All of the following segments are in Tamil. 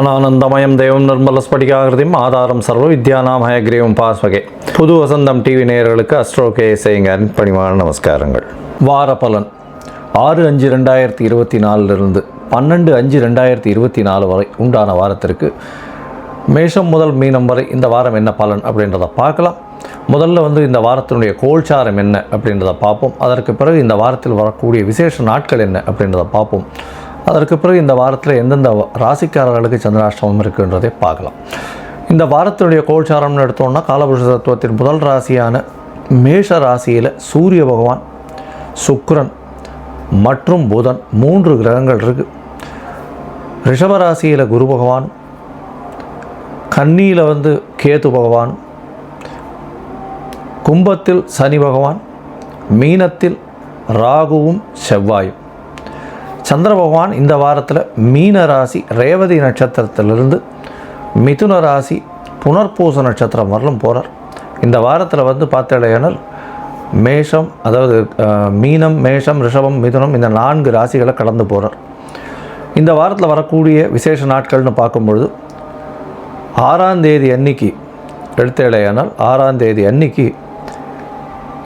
ஞானானந்தமயம் நிர்மல ஸ்படிகாகிருதியும் ஆதாரம் சர்வ வித்யானாம் ஹயக்ரீவம் பாஸ்வகே புது வசந்தம் டிவி நேயர்களுக்கு அஸ்ட்ரோ கே செய்யுங்க பணிவான நமஸ்காரங்கள். வார பலன் ஆறு அஞ்சு ரெண்டாயிரத்தி இருபத்தி நாலுலேருந்து பன்னெண்டு அஞ்சு ரெண்டாயிரத்தி இருபத்தி நாலு வரை உண்டான வாரத்திற்கு மேஷம் முதல் மீனம் வரை இந்த வாரம் என்ன பலன் அப்படின்றத பார்க்கலாம். முதல்ல வந்து இந்த வாரத்தினுடைய கோல்சாரம் என்ன அப்படின்றத பார்ப்போம். அதற்கு பிறகு இந்த வாரத்தில் வரக்கூடிய விசேஷ நாட்கள் என்ன அப்படின்றத பார்ப்போம். அதற்கு பிறகு இந்த வாரத்தில் எந்தெந்த ராசிக்காரர்களுக்கு சந்திராஷ்டமம் இருக்குன்றதை பார்க்கலாம். இந்த வாரத்தினுடைய கோல்சாரம்னு எடுத்தோம்னா காலபுருஷ தத்துவத்தின் முதல் ராசியான மேஷ ராசியில் சூரிய பகவான் சுக்ரன் மற்றும் புதன் மூன்று கிரகங்கள் இருக்குது ரிஷபராசியில் குரு பகவான் கன்னியில் வந்து கேது பகவான் கும்பத்தில் சனி பகவான் மீனத்தில் ராகுவும் செவ்வாயும். சந்திர பகவான் இந்த வாரத்தில் மீன ராசி ரேவதி நட்சத்திரத்திலிருந்து மிதுன ராசி புனர்பூச நட்சத்திரம் வரலும் போகிறார் இந்த வாரத்தில் வந்து பார்த்தேனால் மேஷம் அதாவது மீனம் மேஷம் ரிஷபம் மிதுனம் இந்த நான்கு ராசிகளை கடந்து போகிறார் இந்த வாரத்தில் வரக்கூடிய விசேஷ நாட்கள்னு பார்க்கும்பொழுது ஆறாம் தேதி அன்னைக்கு எடுத்தேலையானால் ஆறாம் தேதி அன்னைக்கு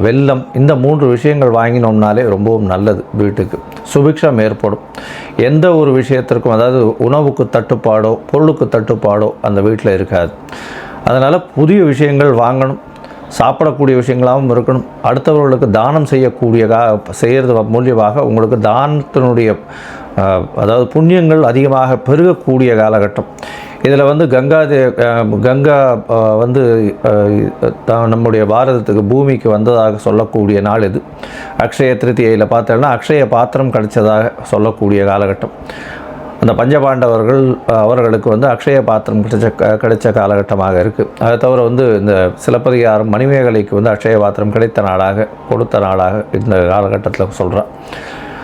வெள்ளம் இந்த மூன்று விஷயங்கள் வாங்கினோம்னாலே ரொம்பவும் நல்லது வீட்டுக்கு. சுபிக்ஷம் ஏற்படும். எந்த ஒரு விஷயத்திற்கும் அதாவது உணவுக்கு தட்டுப்பாடோ பொருளுக்கு தட்டுப்பாடோ அந்த வீட்டில் இருக்காது. அதனால் புதிய விஷயங்கள் வாங்கணும். சாப்பிடக்கூடிய விஷயங்களாகவும் இருக்கணும். அடுத்தவர்களுக்கு தானம் செய்யக்கூடியதாக செய்கிறது மூலியமாக உங்களுக்கு தானத்தினுடைய அதாவது புண்ணியங்கள் அதிகமாக பெருகக்கூடிய காலகட்டம். இதில் வந்து கங்கா தே கங்கா வந்து தான் நம்முடைய பாரதத்துக்கு பூமிக்கு வந்ததாக சொல்லக்கூடிய நாள் இது. அக்ஷய திருத்தியையில் பார்த்தோம்னா அக்ஷய பாத்திரம் கிடைச்சதாக சொல்லக்கூடிய காலகட்டம். அந்த பஞ்சபாண்டவர்கள் அவர்களுக்கு வந்து அக்ஷய பாத்திரம் கிடைச்ச க- கிடைச்ச காலகட்டமாக இருக்குது அதை தவிர வந்து இந்த சிலப்பதிகாரம் மணிமேகலைக்கு வந்து அக்ஷய பாத்திரம் கிடைத்த நாளாக கொடுத்த நாளாக இந்த காலகட்டத்தில் சொல்கிறேன்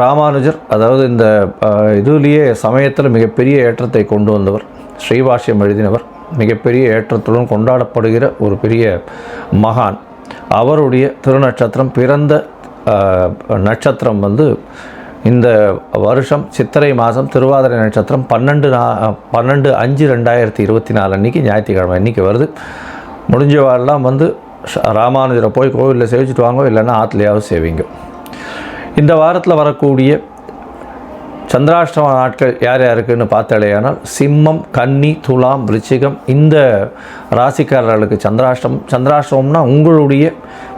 ராமானுஜர் அதாவது இந்த இதுலேயே சமயத்தில் மிகப்பெரிய ஏற்றத்தை கொண்டு வந்தவர் ஸ்ரீபாஷ்யம் எழுதினவர் மிகப்பெரிய ஏற்றத்துடன் கொண்டாடப்படுகிற ஒரு பெரிய மகான். அவருடைய திருநட்சத்திரம் பிறந்த நட்சத்திரம் வந்து இந்த வருஷம் சித்திரை மாதம் திருவாதிரை நட்சத்திரம் பன்னெண்டு நா பன்னெண்டு அஞ்சு ரெண்டாயிரத்தி இருபத்தி நாலு அன்றைக்கி ஞாயிற்றுக்கிழமை அன்றைக்கி வருது. முடிஞ்சவாரெல்லாம் வந்து ராமானுஜரை போய் கோவிலில் சேவிச்சுட்டு வாங்க இல்லைன்னா ஆற்றுலையாவது சேவிங்க. இந்த வாரத்தில் வரக்கூடிய சந்திராஷ்டம நாட்கள் யார் யாருக்குன்னு பார்த்தாலேயானால் சிம்மம் கன்னி துலாம் ரிச்சிகம் இந்த ராசிக்காரர்களுக்கு சந்திராஷ்டம் சந்திராஷ்டமம்னா உங்களுடைய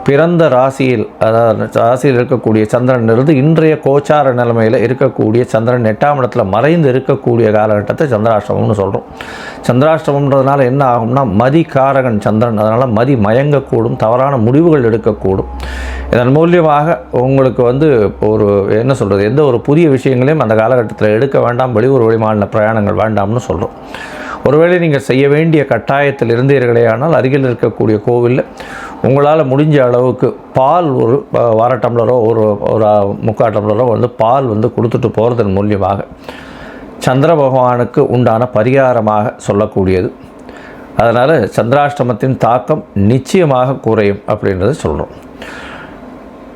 பிறந்த ராசியில் அதாவது ராசியில் இருக்கக்கூடிய சந்திரன் இருந்து இன்றைய கோச்சார நிலைமையில் இருக்கக்கூடிய சந்திரன் எட்டாம் இடத்துல மறைந்து இருக்கக்கூடிய காலகட்டத்தை சந்திராஷ்டமம்னு சொல்கிறோம் சந்திராஷ்டமம்ன்றதுனால என்ன ஆகும்னா மதி காரகன் சந்திரன் அதனால் மதி மயங்கக்கூடும் தவறான முடிவுகள் எடுக்கக்கூடும். இதன் மூலியமாக உங்களுக்கு வந்து ஒரு என்ன சொல்கிறது எந்த ஒரு புதிய விஷயங்களையும் அந்த காலகட்டத்தில் எடுக்க வேண்டாம் வெளியூர் வெளிமாநில பிரயாணங்கள் வேண்டாம்னு சொல்கிறோம் ஒருவேளை நீங்கள் செய்ய வேண்டிய கட்டாயத்தில் இருந்தீர்களே ஆனால் அருகில் இருக்கக்கூடிய கோவிலில் உங்களால் முடிஞ்ச அளவுக்கு பால் ஒரு வர டம்ளரோ ஒரு ஒரு முக்கால் டம்ளரோ வந்து பால் வந்து கொடுத்துட்டு போகிறதன் மூலியமாக சந்திர பகவானுக்கு உண்டான பரிகாரமாக சொல்லக்கூடியது. அதனால் சந்திராஷ்டமத்தின் தாக்கம் நிச்சயமாக குறையும் அப்படின்றத சொல்கிறோம்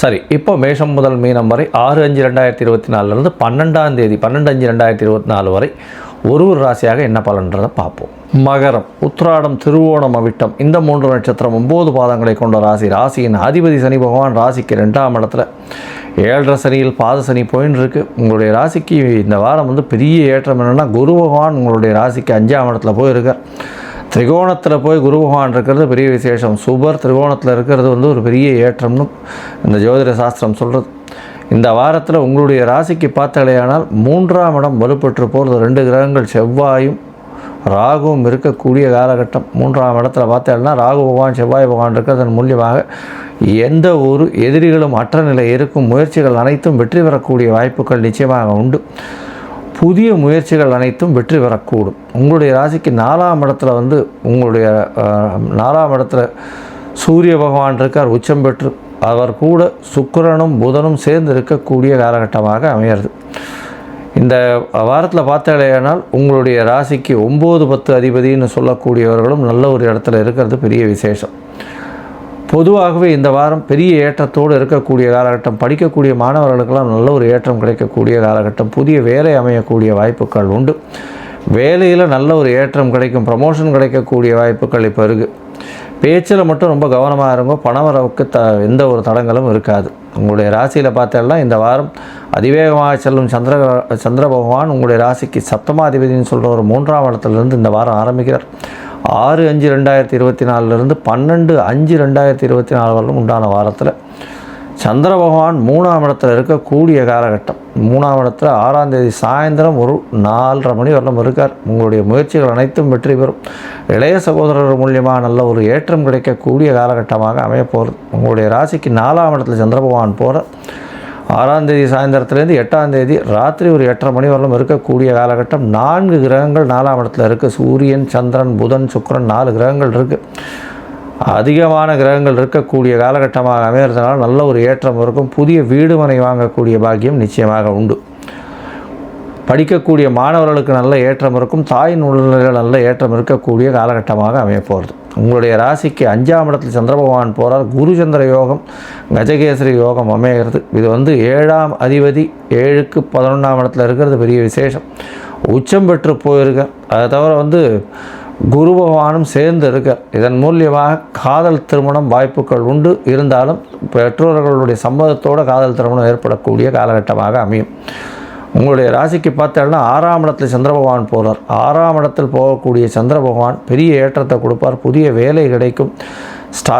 சரி இப்போ மேஷம் முதல் மீனம் வரை ஆறு அஞ்சு ரெண்டாயிரத்தி இருபத்தி நாலுலேருந்து பன்னெண்டாம் தேதி பன்னெண்டு அஞ்சு ரெண்டாயிரத்தி இருபத்தி நாலு வரை ஒரு ஒரு ராசியாக என்ன பலன்றதை பார்ப்போம். மகரம் உத்ராடம் திருவோணம் அவிட்டம் இந்த மூன்று நட்சத்திரம் ஒம்பது பாதங்களை கொண்ட ராசி. ராசியின் அதிபதி சனி பகவான் ராசிக்கு ரெண்டாம் இடத்துல. ஏழரை சனியில் பாத சனி போயின்னு இருக்கு உங்களுடைய ராசிக்கு இந்த வாரம் வந்து பெரிய ஏற்றம் என்னென்னா குரு பகவான் உங்களுடைய ராசிக்கு அஞ்சாம் இடத்துல போயிருக்கார். திரிகோணத்தில் போய் குரு பகவான் இருக்கிறது பெரிய விசேஷம். சூப்பர் திரிகோணத்தில் இருக்கிறது வந்து ஒரு பெரிய ஏற்றம்னு இந்த ஜோதிட சாஸ்திரம் சொல்கிறது இந்த வாரத்தில் உங்களுடைய ராசிக்கு பார்த்தாலேயானால் மூன்றாம் இடம் வலுப்பெற்று போகிறது ரெண்டு கிரகங்கள் செவ்வாயும் ராகுவும் இருக்கக்கூடிய காலகட்டம். மூன்றாம் இடத்துல பார்த்தேன்னா ராகு பகவான் செவ்வாய் பகவான் இருக்கிறதன் மூலியமாக எந்த ஒரு எதிரிகளும் அற்ற நிலை இருக்கும். முயற்சிகள் அனைத்தும் வெற்றி பெறக்கூடிய வாய்ப்புகள் நிச்சயமாக உண்டு. புதிய முயற்சிகள் அனைத்தும் வெற்றி பெறக்கூடும். உங்களுடைய ராசிக்கு நாலாம் இடத்துல வந்து உங்களுடைய நாலாம் இடத்துல சூரிய பகவான் இருக்கார் உச்சம் பெற்று அவர் கூட சுக்கிரனும் புதனும் சேர்ந்து இருக்கக்கூடிய காலகட்டமாக அமையிறது இந்த வாரத்தில் பார்த்தாலேயானால் உங்களுடைய ராசிக்கு ஒம்பது பத்து அதிபதின்னு சொல்லக்கூடியவர்களும் நல்ல ஒரு இடத்துல இருக்கிறது பெரிய விசேஷம். பொதுவாகவே இந்த வாரம் பெரிய ஏற்றத்தோடு இருக்கக்கூடிய காலகட்டம் படிக்கக்கூடிய மாணவர்களுக்கெல்லாம் நல்ல ஒரு ஏற்றம் கிடைக்கக்கூடிய காலகட்டம் புதிய வேலை அமையக்கூடிய வாய்ப்புகள் உண்டு. வேலையில் நல்ல ஒரு ஏற்றம் கிடைக்கும் ப்ரமோஷன் கிடைக்கக்கூடிய வாய்ப்புகள் இப்போ இருக்குது பேச்சில் மட்டும் ரொம்ப கவனமாக இருங்க பணவரவுக்கு த எந்த ஒரு தடங்களும் இருக்காது. உங்களுடைய ராசியில் பார்த்தேன்னா இந்த வாரம் அதிவேகமாக செல்லும் சந்திர சந்திர பகவான் உங்களுடைய ராசிக்கு சப்தமாதிபதினு சொல்கிற ஒரு மூன்றாம் இடத்துலேருந்து இந்த வாரம் ஆரம்பிக்கிறார். ஆறு அஞ்சு ரெண்டாயிரத்தி இருபத்தி நாலுலேருந்து பன்னெண்டு அஞ்சு ரெண்டாயிரத்தி இருபத்தி நாலு வரலும் உண்டான வாரத்தில் சந்திர பகவான் மூணாம் இடத்துல இருக்கக்கூடிய காலகட்டம். மூணாம் இடத்துல ஆறாம் தேதி சாயந்தரம் ஒரு நாலரை மணி வரலும் இருக்கார். உங்களுடைய முயற்சிகள் அனைத்தும் வெற்றி பெறும். இளைய சகோதரர் மூலியமாக நல்ல ஒரு ஏற்றம் கிடைக்கக்கூடிய காலகட்டமாக அமையப்போகிறது உங்களுடைய ராசிக்கு நாலாம் இடத்துல சந்திர பகவான் போகிற ஆறாம் தேதி சாயந்தரத்துலேருந்து எட்டாம் தேதி ராத்திரி ஒரு எட்டரை மணி வரலும் இருக்கக்கூடிய காலகட்டம். நான்கு கிரகங்கள் நாலாம் இடத்துல இருக்குது சூரியன் சந்திரன் புதன் சுக்கிரன் நாலு கிரகங்கள் இருக்குது அதிகமான கிரகங்கள் இருக்கக்கூடிய காலகட்டமாக அமையறதுனால நல்ல ஒரு ஏற்றம் இருக்கும். புதிய வீடு மனை வாங்கக்கூடிய பாக்கியம் நிச்சயமாக உண்டு. படிக்கக்கூடிய மாணவர்களுக்கு நல்ல ஏற்றம் இருக்கும். தாயின் உடல்நிலையில் நல்ல ஏற்றம் இருக்கக்கூடிய காலகட்டமாக அமையப்போகிறது உங்களுடைய ராசிக்கு அஞ்சாம் இடத்தில் சந்திர பகவான் போகிறார் குரு சந்திர யோகம் கஜகேசரி யோகம் அமைகிறது. இது வந்து ஏழாம் அதிபதி ஏழுக்கு பதினொன்றாம் இடத்துல இருக்கிறது பெரிய விசேஷம். உச்சம் பெற்று போயிருக்க. அதை தவிர வந்து குரு பகவானும் சேர்ந்து இருக்கார் இதன் மூலியமாக காதல் திருமணம் வாய்ப்புகள் உண்டு. இருந்தாலும் பெற்றோர்களுடைய சம்மதத்தோடு காதல் திருமணம் ஏற்படக்கூடிய காலகட்டமாக அமையும். உங்களுடைய ராசிக்கு பார்த்தோம்னா ஆறாம் இடத்துல சந்திர பகவான் போகிறார் ஆறாம் இடத்தில் போகக்கூடிய சந்திர பகவான் பெரிய ஏற்றத்தை கொடுப்பார். புதிய வேலை கிடைக்கும். ஸ்டா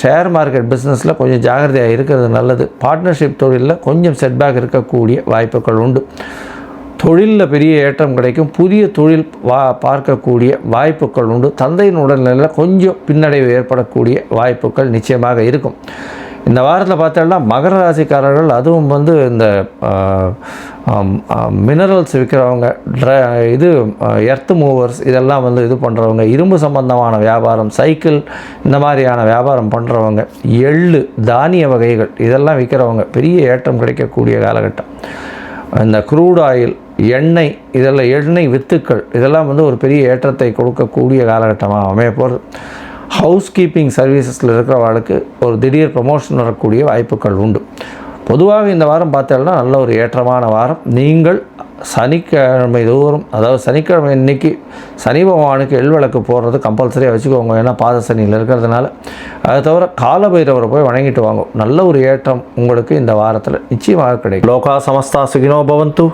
ஷேர் மார்க்கெட் பிஸ்னஸில் கொஞ்சம் ஜாகிரதையாக இருக்கிறது நல்லது. பார்ட்னர்ஷிப் தொழிலில் கொஞ்சம் செட்பேக் இருக்கக்கூடிய வாய்ப்புகள் உண்டு. தொழிலில் பெரிய ஏற்றம் கிடைக்கும். புதிய தொழில் வா பார்க்கக்கூடிய வாய்ப்புகள் உண்டு. தந்தையின் உடல்நிலையில் கொஞ்சம் பின்னடைவு ஏற்படக்கூடிய வாய்ப்புகள் நிச்சயமாக இருக்கும். இந்த வாரத்தில் பார்த்தோம்னா மகர ராசிக்காரர்கள் அதுவும் வந்து இந்த மினரல்ஸ் விற்கிறவங்க ட்ர இது எர்த் மூவர்ஸ் இதெல்லாம் வந்து இது பண்ணுறவங்க இரும்பு சம்பந்தமான வியாபாரம் சைக்கிள் இந்த மாதிரியான வியாபாரம் பண்ணுறவங்க எள்ளு தானிய வகைகள் இதெல்லாம் விற்கிறவங்க பெரிய ஏற்றம் கிடைக்கக்கூடிய காலகட்டம். இந்த க்ரூட் ஆயில் எண்ணெய் இதெல்லாம் எண்ணெய் வித்துக்கள் இதெல்லாம் வந்து ஒரு பெரிய ஏற்றத்தை கொடுக்கக்கூடிய காலகட்டமாக அமைய போகிறது ஹவுஸ் கீப்பிங் சர்வீசஸில் இருக்கிறவர்களுக்கு ஒரு திடீர் ப்ரமோஷன் வரக்கூடிய வாய்ப்புகள் உண்டு. பொதுவாக இந்த வாரம் பார்த்தோம்னா நல்ல ஒரு ஏற்றமான வாரம். நீங்கள் சனிக்கிழமை தோறும் அதாவது சனிக்கிழமை இன்னைக்கு சனி பகவானுக்கு எள்விளக்கு போடுறது கம்பல்சரியாக வச்சுக்கோங்க. ஏன்னா பாத சனியில் இருக்கிறதுனால. அதை தவிர காலபைரவரை போய் வணங்கிட்டு வாங்க. நல்ல ஒரு ஏற்றம் உங்களுக்கு இந்த வாரத்தில் நிச்சயமாக கிடைக்கும். லோகா சமஸ்தா சுகினோ பவந்து.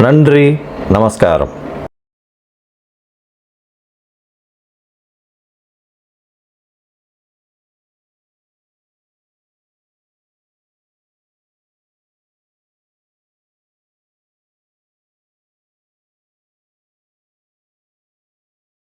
நன்றி நமஸ்காரம்.